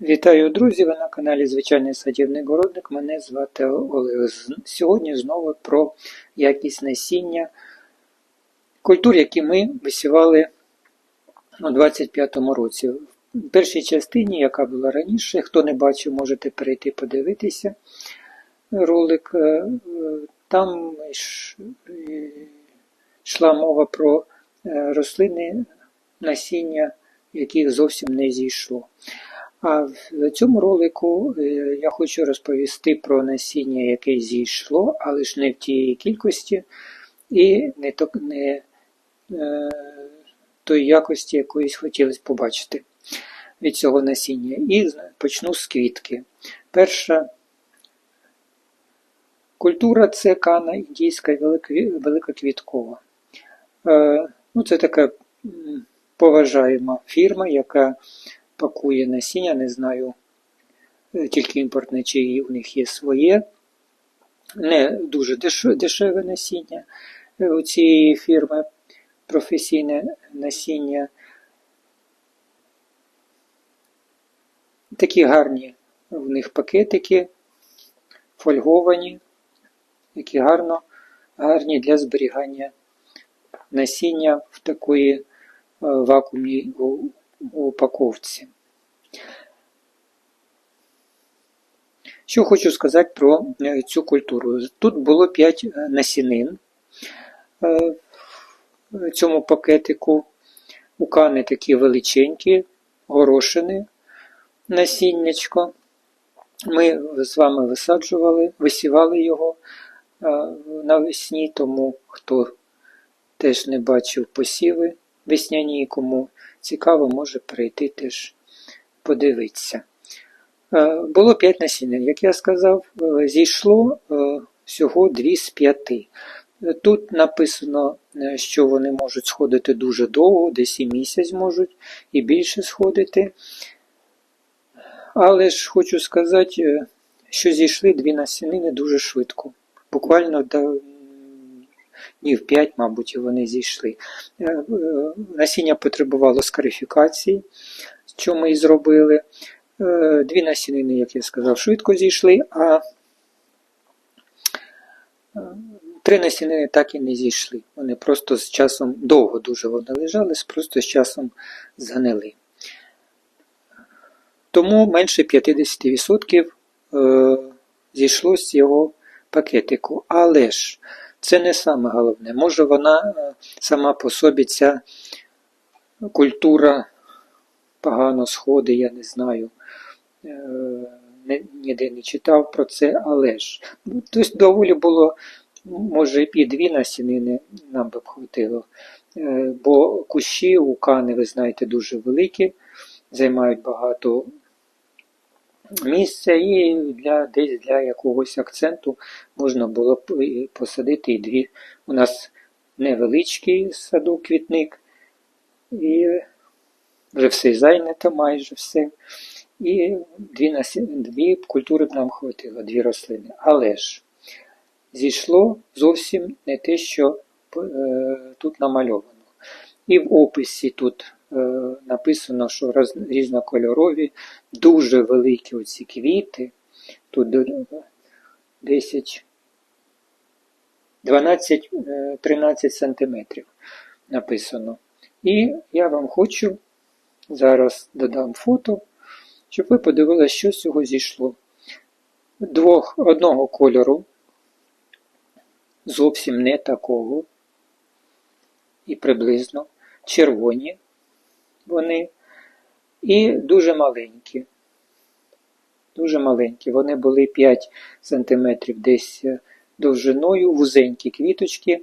Вітаю, друзі! Ви на каналі Звичайний садівник городник. Мене звати Олег. Сьогодні знову про якість насіння культур, які ми висівали у 25-му році. В першій частині, яка була раніше, хто не бачив, можете перейти подивитися ролик. Е, Там йшла мова про е, рослини насіння, яких зовсім не зійшло. А в цьому ролику е, я хочу розповісти про насіння, яке зійшло, але ж не в тієї кількості і не, то, не е, тої якості, якоїсь хотілося побачити від цього насіння. І почну з квітки. Перша культура це кана індійська великоквіткова. Е, ну, це така поважаєма фірма, яка пакує насіння, не знаю, е, тільки імпортне, чи у них є своє. Не дуже дешеве насіння е, у цієї фірми, професійне насіння. Такі гарні в них пакетики, фольговані, які гарно, гарні для зберігання насіння в такої е, вакуумній у- упаковці. Що хочу сказати про е, цю культуру. Тут було 5 насінин е, в цьому пакетику. Укани такі величенькі, горошини, насіннячко. Ми з вами висаджували, висівали його е, навесні, тому хто теж не бачив посіви весняні, кому цікаво, може прийти теж подивитися. Е, Було 5 насінин, як я сказав, е, зійшло е, всього 2 з 5. Е, Тут написано, що вони можуть сходити дуже довго, десь і місяць можуть і більше сходити. Але ж хочу сказати, що зійшли дві насінини дуже швидко. Буквально днів 5, мабуть, вони зійшли. Е, е, Насіння потребувало скарифікації, що ми і зробили. Е, Дві насінини, як я сказав, швидко зійшли, а три насінини так і не зійшли. Вони просто з часом довго дуже вони лежали, просто з часом згнили. Тому менше 50% е, зійшло з цього пакетику. Але ж це не саме головне. Може вона е, сама по собі ця культура погано сходить, я не знаю. Е, Ніде не читав про це, але ж. Тобто доволі було, може, і дві насінини нам би б хватило. Е, Бо кущі у кани, ви знаєте, дуже великі, займають багато місця, і для, десь для якогось акценту можна було б посадити і дві. У нас невеличкий садок квітник, і вже все зайнято, майже все. І дві, дві культури б нам хватило, дві рослини. Але ж зійшло зовсім не те, що е, тут намальовано. І в описі тут е, написано, що роз... різнокольорові, дуже великі оці квіти. Тут 10, 12-13 сантиметрів написано. І я вам хочу зараз додам фото, щоб ви подивилися, що з цього зійшло. Двох, одного кольору, зовсім не такого, і приблизно червоні вони, і дуже маленькі. Дуже маленькі. Вони були 5 см десь е, довжиною, вузенькі квіточки,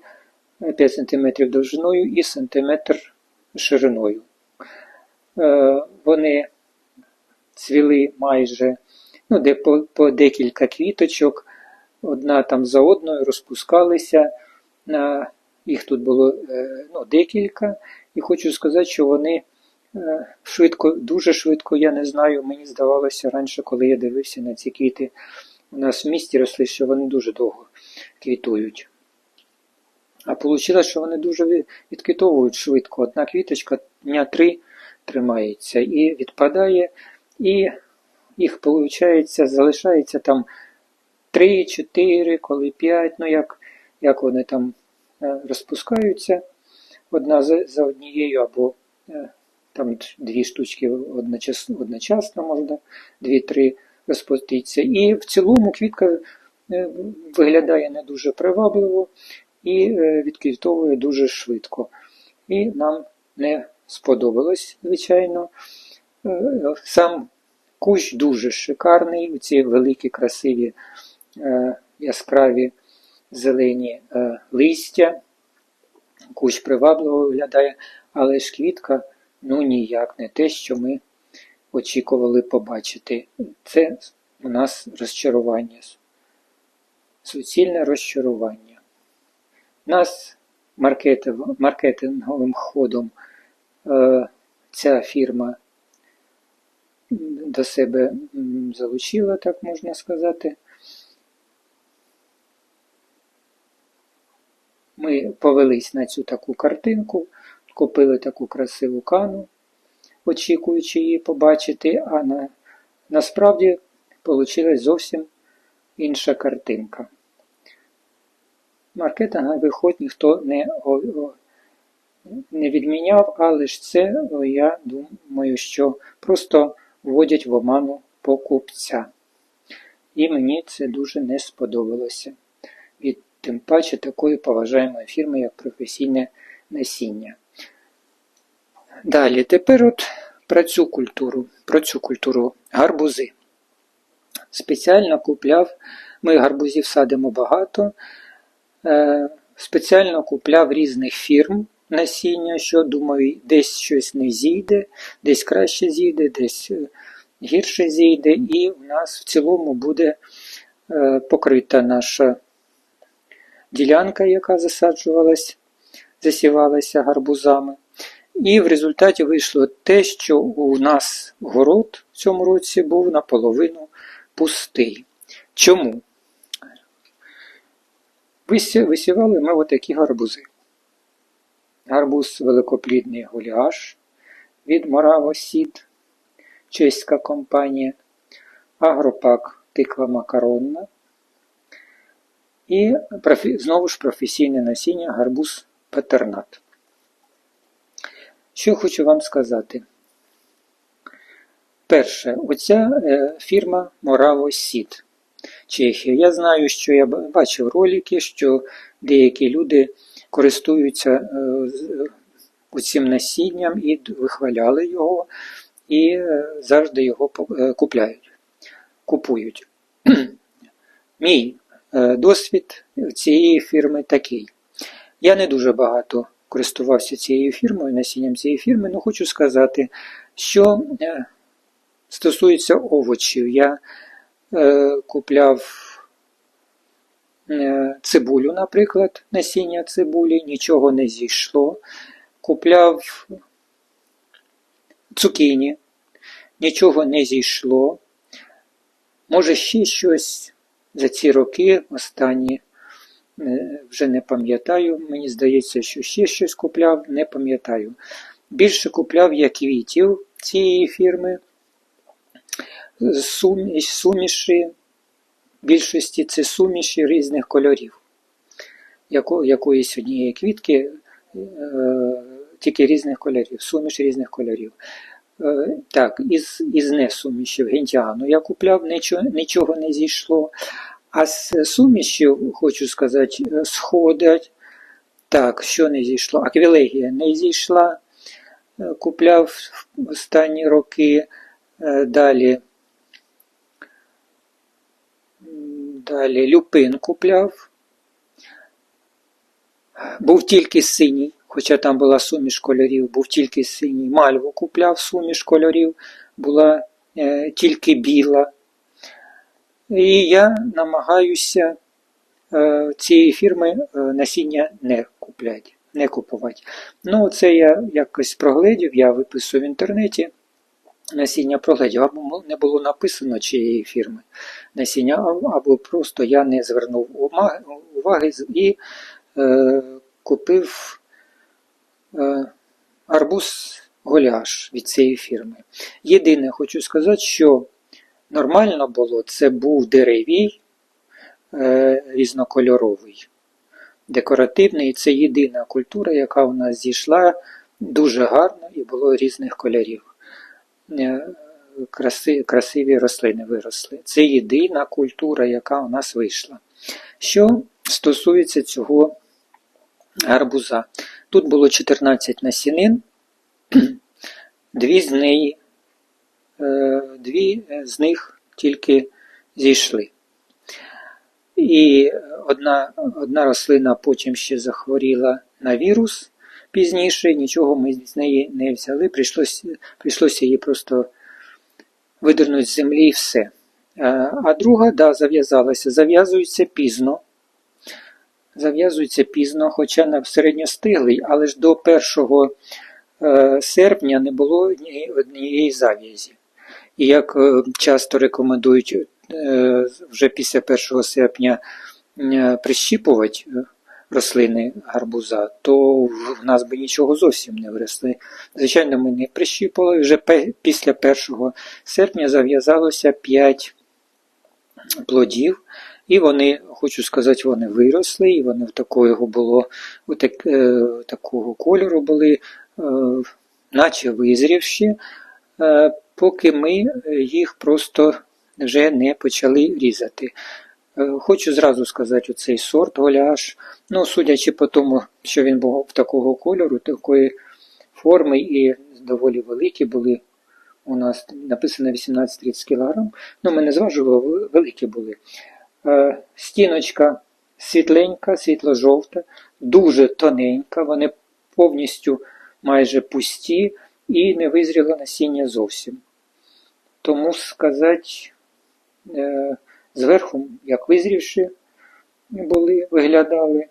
е, 5 см довжиною і сантиметр шириною. Е, Вони цвіли майже ну, де по, по декілька квіточок, одна там за одною розпускалися. Їх тут було е, ну, декілька, і хочу сказати, що вони е, швидко, дуже швидко, я не знаю, мені здавалося раніше, коли я дивився на ці квіти, у нас в місті росли, що вони дуже довго квітують. А вийшло, що вони дуже від- відквітовують швидко. Одна квіточка дня три тримається і відпадає, і їх виходить, залишається там 3, 4, коли 5, ну як, як вони там е, розпускаються одна за, за однією, або е, там дві штучки одночасно, одночасно можна, дві-три розпуститися. І в цілому квітка е, виглядає не дуже привабливо і е, відквітовує дуже швидко. І нам не сподобалось, звичайно. Е, Сам кущ дуже шикарний, ці великі, красиві, яскраві зелені листя. Кущ привабливо виглядає, але ж квітка ну ніяк не те, що ми очікували побачити. Це у нас розчарування. Суцільне розчарування. Нас маркетинговим ходом е, ця фірма до себе залучила, так можна сказати. Ми повелись на цю таку картинку, купили таку красиву кану, очікуючи її побачити, а на, насправді вийшла зовсім інша картинка. Маркетинговий ход ніхто не, не відміняв, але ж це, я думаю, що просто вводять в оману покупця. І мені це дуже не сподобалося. Від тим паче такої поважаємої фірми, як професійне насіння. Далі, тепер от про цю культуру, про цю культуру гарбузи. Спеціально купляв, ми гарбузів садимо багато, е, спеціально купляв різних фірм насіння, що думаю, десь щось не зійде, десь краще зійде, десь е, гірше зійде, і в нас в цілому буде е, покрита наша ділянка, яка засаджувалась, засівалася гарбузами. І в результаті вийшло те, що у нас город в цьому році був наполовину пустий. Чому? Висівали ми отакі гарбузи. Гарбуз великоплідний гуляш від Moravo Seed, чеська компанія, агропак тиква макаронна і знову ж професійне насіння гарбуз патернат. Що хочу вам сказати? Перше, оця е, фірма Moravo Seed, Чехія. Я знаю, що я бачив ролики, що деякі люди користуються е, з- насінням і вихваляли його, і е, завжди його купляють, купують. Мій досвід цієї фірми такий. Я не дуже багато користувався цією фірмою, насінням цієї фірми, але хочу сказати, що е, стосується овочів, я е, купляв е, цибулю, наприклад, насіння цибулі, нічого не зійшло. Купляв цукіні, нічого не зійшло. Може, ще щось за ці роки останні вже не пам'ятаю. Мені здається, що ще щось купляв, не пам'ятаю. Більше купляв я квітів цієї фірми, сумі- суміші, більшості це суміші різних кольорів. Яко, якоїсь однієї квітки, е, тільки різних кольорів, суміш різних кольорів. Е, так, із, із несумішів гентіану я купляв, нічого, нічого не зійшло. А з сумішів, хочу сказати, е, сходять. Так, що не зійшло? Аквілегія не зійшла. Е, Купляв в останні роки. Е, Далі. Далі люпин купляв. Був тільки синій, хоча там була суміш кольорів, був тільки синій. Мальву купляв суміш кольорів, була е, тільки біла. І я намагаюся е, цієї фірми е, насіння не купляти, не купувати. Ну, це я якось проглядів, я виписую в інтернеті. Насіння проглядів, або не було написано чиєї фірми насіння, або просто я не звернув уваги і е, купив е, арбуз голяш від цієї фірми. Єдине хочу сказати, що нормально було, це був деревій е, різнокольоровий, декоративний. І це єдина культура, яка у нас зійшла дуже гарно і було різних кольорів. Е, краси, красиві рослини виросли. Це єдина культура, яка у нас вийшла. Що стосується цього гарбуза, тут було 14 насінин, дві з неї, дві з них тільки зійшли. І одна, одна рослина потім ще захворіла на вірус пізніше, нічого ми з неї не взяли, прийшлося, прийшлося її просто видернути з землі і все. Е, А друга, да, зав'язалася. Зав'язується пізно. Зав'язується пізно, хоча на середньостиглий, але ж до 1 е, серпня не було ні однієї зав'язі. І як е, часто рекомендують е, вже після 1 серпня е, прищіпувати рослини гарбуза, то в нас би нічого зовсім не виросли. Звичайно, ми не прищіпували. Вже після 1 серпня зав'язалося 5 плодів, і вони, хочу сказати, вони виросли, і вони в такого було, отак, е, такого кольору були, е, наче визрівші, поки ми їх просто вже не почали різати. Е, Хочу зразу сказати, оцей сорт голяш, ну, судячи по тому, що він був такого кольору, такої форми і доволі великі були. У нас написано 18-30 кг. Ну, ми не зважували, великі були. Е, Стіночка світленька, світло-жовта, дуже тоненька, вони повністю майже пусті і не визріло насіння зовсім. Тому сказати, е, зверху, як визрівши були, виглядали,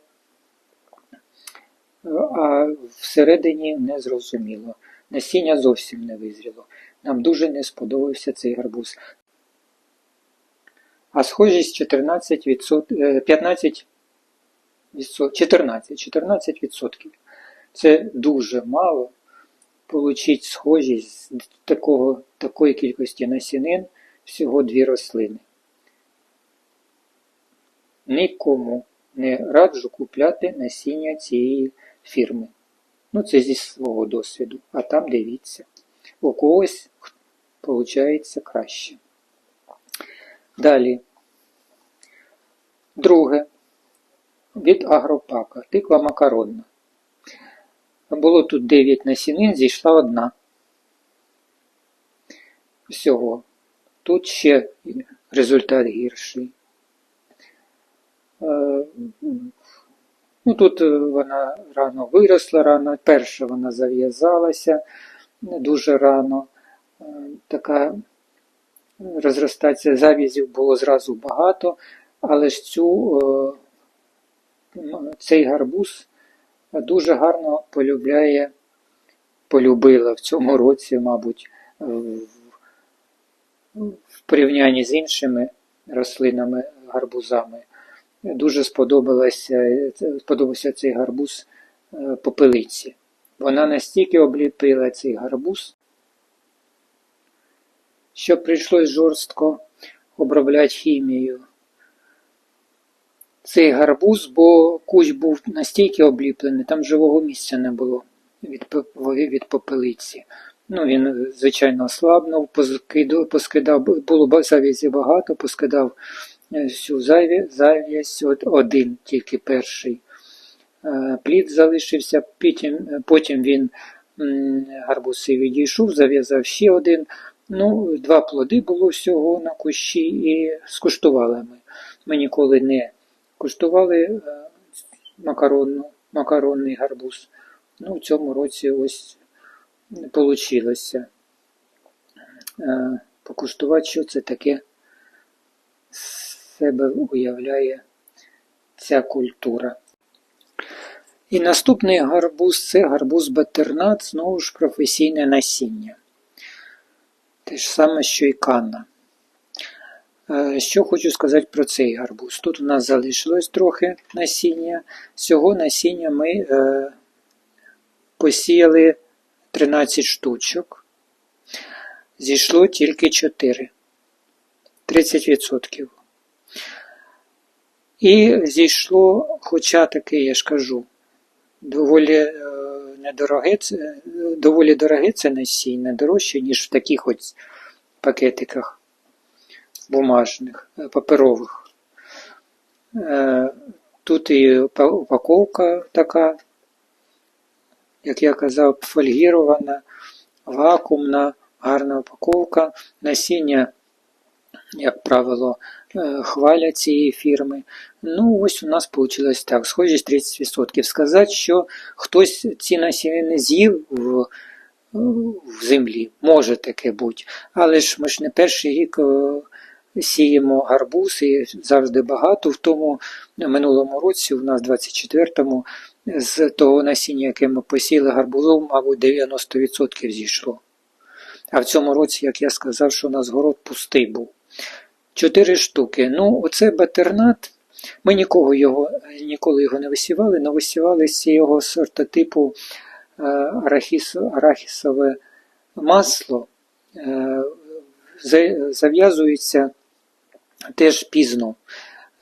а всередині не зрозуміло. Насіння зовсім не визріло. Нам дуже не сподобався цей гарбуз. А схожість 14 е, 15 14, 14%. Це дуже мало. Получить схожість з такого, такої кількості насінин всього дві рослини. Нікому не раджу купляти насіння цієї фірми. Ну, це зі свого досвіду. А там дивіться. У когось виходить краще. Далі. Друге. Від агропака. Тиква макаронна. Було тут 9 насінин, зійшла одна. Всього. Тут ще результат гірший. Е, Ну, тут е, вона рано виросла, рано, перша вона зав'язалася дуже рано. Е, Така розростація зав'язів було зразу багато, але ж цю, цей гарбуз дуже гарно полюбляє, полюбила в цьому році, мабуть, в, в порівнянні з іншими рослинами, гарбузами. Дуже сподобалося, сподобався цей гарбуз е, попелиці. Вона настільки обліпила цей гарбуз, що прийшлось жорстко обробляти хімією. Цей гарбуз, бо кущ був настільки обліплений, там живого місця не було від, від попелиці. Ну, він, звичайно, ослабнув, поскидав, було завязі багато, поскидав е, всю зав'язь, один тільки перший е, плід залишився, потім, потім він цей відійшов, зав'язав ще один. Ну, два плоди було всього на кущі і скуштували ми. Ми ніколи не куштували е, макаронну, макаронний гарбуз. Ну, в цьому році ось вийшло покуштувати, що це таке себе уявляє ця культура. І наступний гарбуз це гарбуз батернат, знову ж професійне насіння. Те ж саме, що і канна. Е, Що хочу сказати про цей гарбуз. Тут у нас залишилось трохи насіння. Цього насіння ми е, посіяли 13 штучок. Зійшло тільки 4. 30%. І зійшло, хоча таке, я ж кажу, доволі е, недороге, доволі дороге це насіння, дорожче, ніж в таких ось пакетиках бумажних, е, паперових. Е, Тут і упаковка така, як я казав, фольгірована, вакуумна, гарна упаковка. Насіння, як правило, е, хвалять цієї фірми. Ну, ось у нас вийшло так, схожість 30%. Сказати, що хтось ці насіння не з'їв в, в землі, може таке бути. Але ж ми ж не перший рік сіємо гарбуз і завжди багато. В тому минулому році, у нас 24-му, з того насіння, яке ми посіяли гарбузом, мабуть, 90% зійшло. А в цьому році, як я сказав, що у нас город пустий був. Чотири штуки. Ну, оце батернат. Ми нікого його, ніколи його не висівали, але висівали з цього сортотипу е, арахіс, арахісове масло. Е, Зав'язується теж пізно.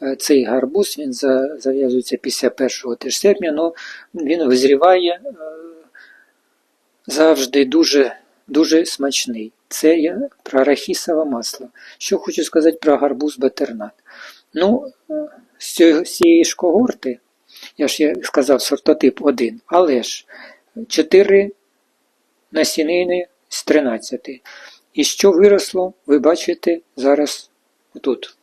Е, Цей гарбуз він зав'язується після першого теж серпня, але він визріває е, завжди дуже, дуже смачний. Це я про арахісове масло. Що хочу сказати про гарбуз батернат. Ну, е, з цієї- ж когорти, я ж сказав, сортотип 1, але ж 4 насінини з 13. І що виросло, ви бачите зараз тут.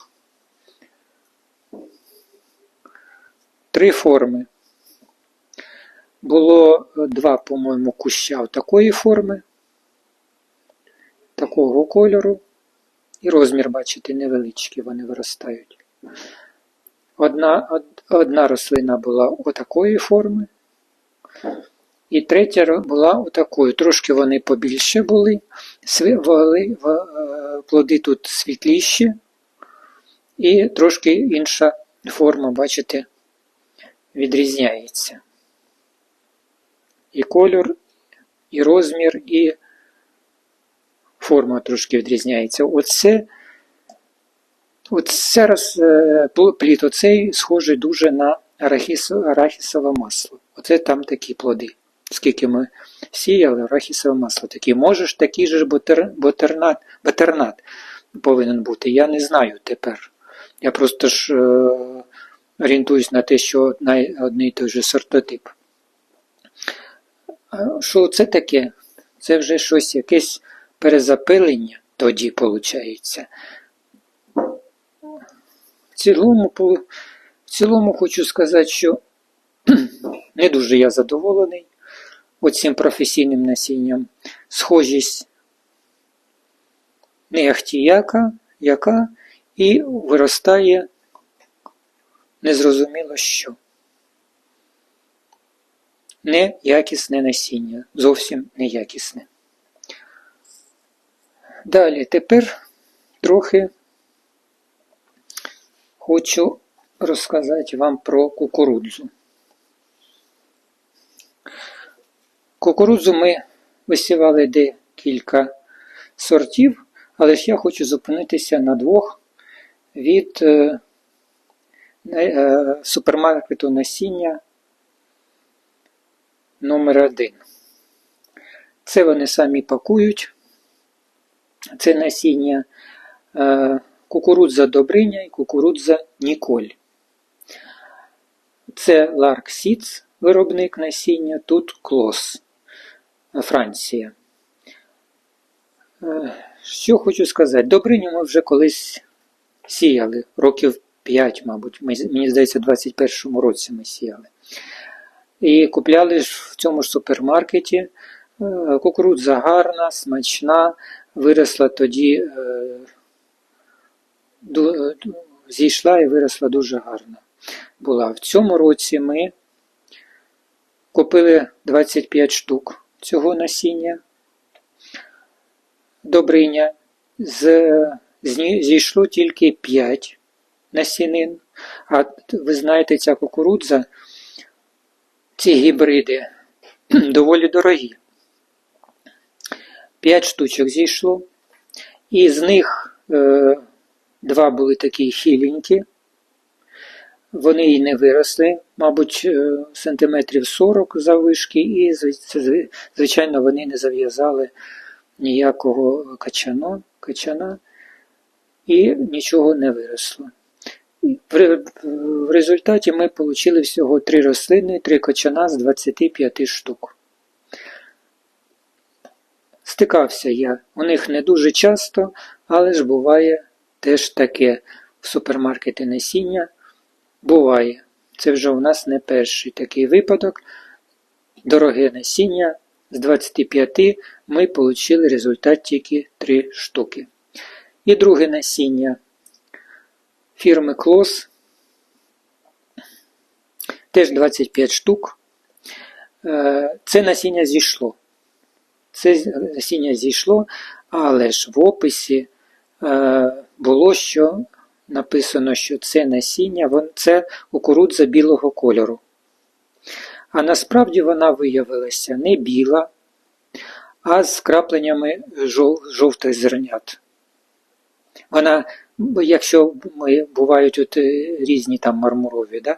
Три форми. Було е, два, по-моєму, куща такої форми, такого кольору. І розмір, бачите, невеличкий, вони виростають. Одна, одна рослина була отакої форми, і третя була отакої. Трошки вони побільше були, е, плоди тут світліші, і трошки інша форма, бачите, відрізняється. І кольор, і розмір, і форма трошки відрізняється. Оце, оце раз, е, пл- плід оцей схожий дуже на арахіс, арахісове масло. Оце там такі плоди. Скільки ми сіяли, арахісове масло такі. Можеш такий же ж бутер, бутернат, бутернат повинен бути. Я не знаю тепер. Я просто ж е, орієнтуюсь на те, що одний і той же сортотип. Що це таке? Це вже щось, якесь перезапилення тоді виходить. В цілому, в цілому хочу сказати, що не дуже я задоволений оцим професійним насінням. Схожість не ахтіяка, яка і виростає незрозуміло що. Неякісне насіння, зовсім неякісне. Далі, тепер трохи хочу розказати вам про кукурудзу. Кукурудзу ми висівали декілька сортів, але ж я хочу зупинитися на двох від е, е, супермаркету насіння номер 1 Це вони самі пакують. Це насіння е, кукурудза Добриня і кукурудза Ніколь. Це Lark Seeds, виробник насіння, тут Клос, Франція. Що хочу сказати, Добриню ми вже колись сіяли, років 5, мабуть. Мені здається, у 21-му році ми сіяли. І купляли ж в цьому ж супермаркеті. Е, Кукурудза гарна, смачна, виросла тоді, е, е, зійшла і виросла дуже гарно. Була. В цьому році ми купили 25 штук цього насіння. Добриня. З, зійшло тільки 5 насінин. А ви знаєте, ця кукурудза, ці гібриди доволі дорогі. 5 штучок зійшло, і з них е, два були такі хиленькі. Вони і не виросли, мабуть, е, сантиметрів 40 заввишки, і, звичайно, вони не зав'язали ніякого качано, качана і нічого не виросло. В, результаті ми отримали всього три рослини, три качана з 25 штук. Стикався я. У них не дуже часто, але ж буває теж таке в супермаркеті насіння. Буває. Це вже у нас не перший такий випадок. Дороге насіння з 25 ми отримали результат тільки 3 штуки. І друге насіння фірми Клос. Теж 25 штук. Е, Це насіння зійшло. Це насіння зійшло, але ж в описі е, було, що написано, що це насіння, це кукурудза білого кольору. А насправді вона виявилася не біла, а з крапленнями жов- жовтих зернят. Вона, якщо бувають от е, різні там мармурові, да?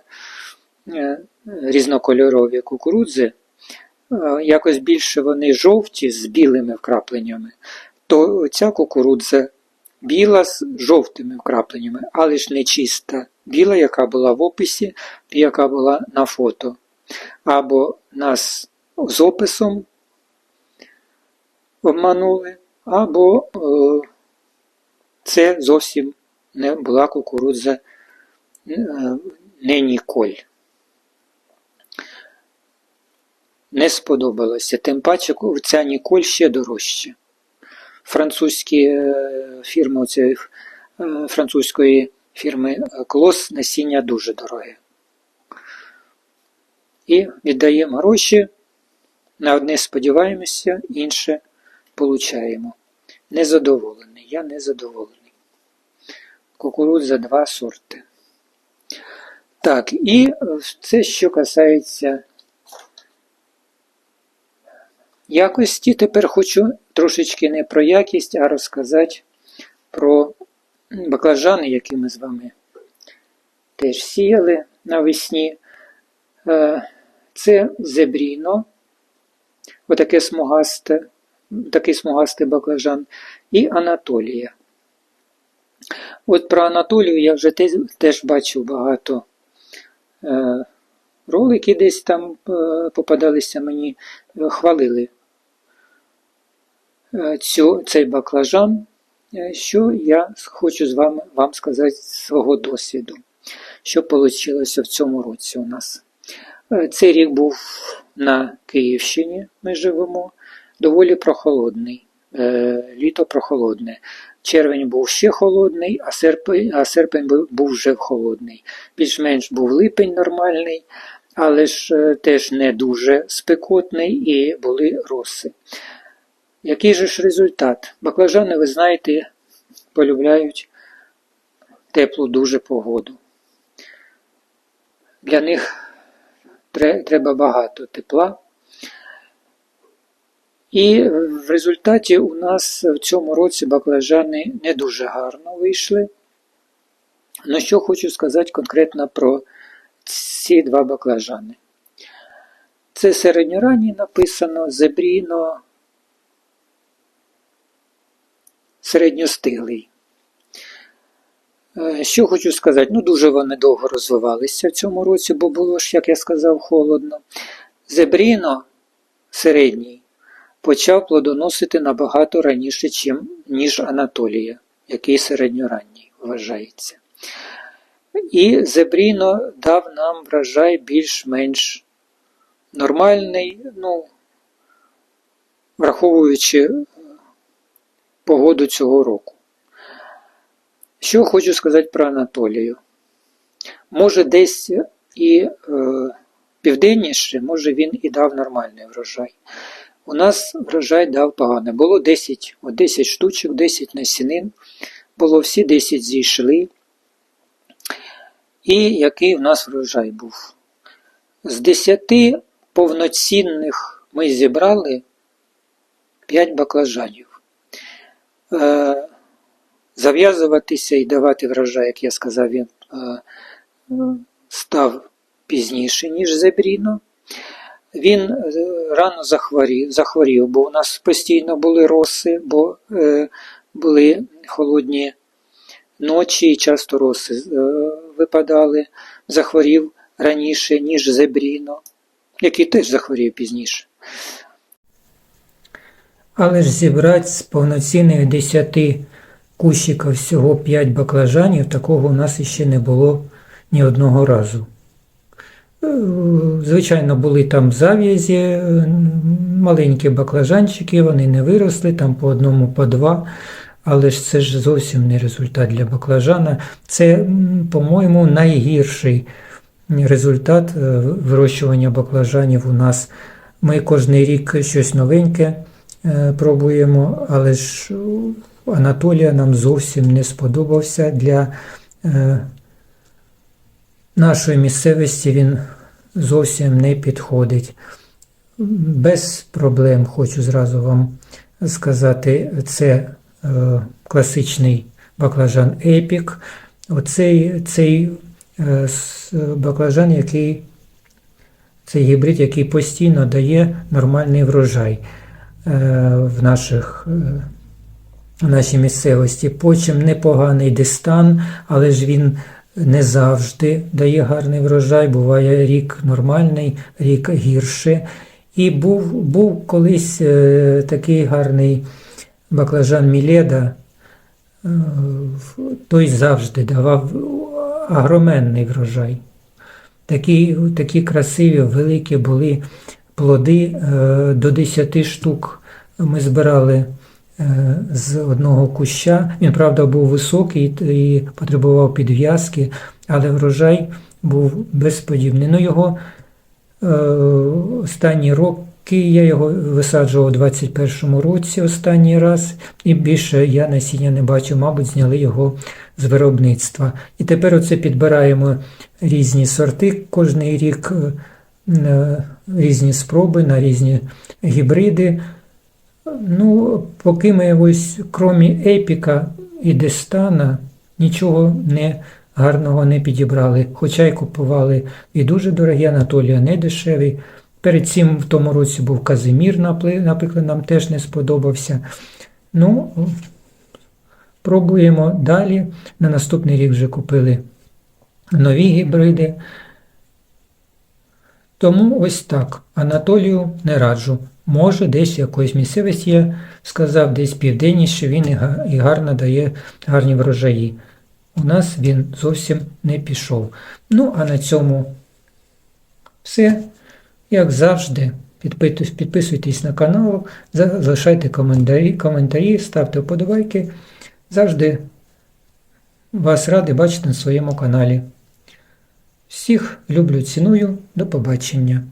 е, різнокольорові кукурудзи, е, якось більше вони жовті з білими вкрапленнями, то ця кукурудза біла з жовтими вкрапленнями, але ж не чиста біла, яка була в описі, яка була на фото. Або нас з описом обманули, або це зовсім не була кукурудза е, не Ніколь. Не сподобалося. Тим паче ця Ніколь ще дорожча. Французькі е, фірми оцієї е, французької фірми Клос насіння дуже дороге. І віддаємо гроші, на одне сподіваємося, інше получаємо. Незадоволений. Я незадоволений. Кукурудза два сорти. Так, і е, це що касається якості. Тепер хочу трошечки не про якість, а розказати про баклажани, які ми з вами теж сіяли навесні. Е, Це зебріно, отаке смугасте, такий смугастий баклажан, і Анатолія. От про Анатолію я вже теж, теж бачив багато е, ролики десь там е, попадалися мені, е, хвалили е, цю, цей баклажан, е, що я хочу з вами вам сказати з свого досвіду, що вийшло в цьому році у нас. Цей рік був на Київщині, ми живемо, доволі прохолодний. Е, Літо прохолодне. Червень був ще холодний, а серпень, а серпень був- вже холодний. Більш-менш був липень нормальний, але ж е, теж не дуже спекотний і були роси. Який же ж результат? Баклажани, ви знаєте, полюбляють теплу дуже погоду. Для них треба багато тепла. І в результаті у нас в цьому році баклажани не дуже гарно вийшли. Ну що хочу сказати конкретно про ці два баклажани. Це середньоранній написано, зебріно, середньостиглий. Е, Що хочу сказати, ну дуже вони довго розвивалися в цьому році, бо було ж, як я сказав, холодно. Зебріно середній почав плодоносити набагато раніше, ніж Анатолія, який середньоранній вважається. І Зебріно дав нам врожай більш-менш нормальний, ну, враховуючи е, погоду цього року. Що хочу сказати про Анатолію. Може, десь і е, південніше, може він і дав нормальний врожай. У нас врожай дав погано. Було 10, от 10 штучок, 10 насінин. Було всі 10 зійшли. І який в нас врожай був? З 10 повноцінних ми зібрали 5 баклажанів. Е, зав'язуватися і давати врожай, як я сказав, він е, став пізніше, ніж зебріно. Він е, рано захворів, захворів, бо у нас постійно були роси, бо е, були холодні ночі і часто роси е, випадали. Захворів раніше, ніж зебріно, який теж захворів пізніше. Але ж зібрати з повноцінних 10 кущиків всього 5 баклажанів, такого у нас іще не було ні одного разу. Звичайно, були там зав'язі, е, маленькі баклажанчики, вони не виросли, там по одному, по два. Але ж це ж зовсім не результат для баклажана. Це, по-моєму, найгірший результат е, вирощування баклажанів у нас. Ми кожен рік щось новеньке е, пробуємо, але ж Анатолія нам зовсім не сподобався. Для нашої місцевості він зовсім не підходить. Без проблем хочу зразу вам сказати, це е, класичний баклажан Епік. Оцей цей е, баклажан, який це гібрид, який постійно дає нормальний врожай е, в наших. е, в нашій місцевості. Потім непоганий дистан, але ж він не завжди дає гарний врожай. Буває рік нормальний, рік гірше. І був, був колись е, такий гарний баклажан Міледа, е, той завжди давав агроменний врожай. Такі, такі красиві, великі були плоди е, до 10 штук. Ми збирали з одного куща. Він, правда, був високий і потребував підв'язки, але врожай був безподібний. Ну, його е, останні роки я його висаджував у 21-му році останній раз, і більше я насіння не бачу, мабуть, зняли його з виробництва. І тепер оце підбираємо різні сорти кожний рік, е, е, різні спроби на різні гібриди. Ну, поки ми ось, крім епіка і дестана, нічого не гарного не підібрали. Хоча й купували і дуже дорогі Анатолія, не дешевий. Перед цим в тому році був Казимір, наприклад, нам теж не сподобався. Ну, пробуємо далі. На наступний рік вже купили нові гібриди. Тому ось так. Анатолію не раджу. Може, десь якоїсь місцевості я сказав, десь південніше він і гарно дає гарні врожаї. У нас він зовсім не пішов. Ну, а на цьому все. Як завжди, підписуйтесь на канал, залишайте коментарі, коментарі, ставте вподобайки. Завжди вас радий бачити на своєму каналі. Всіх люблю, ціную. До побачення.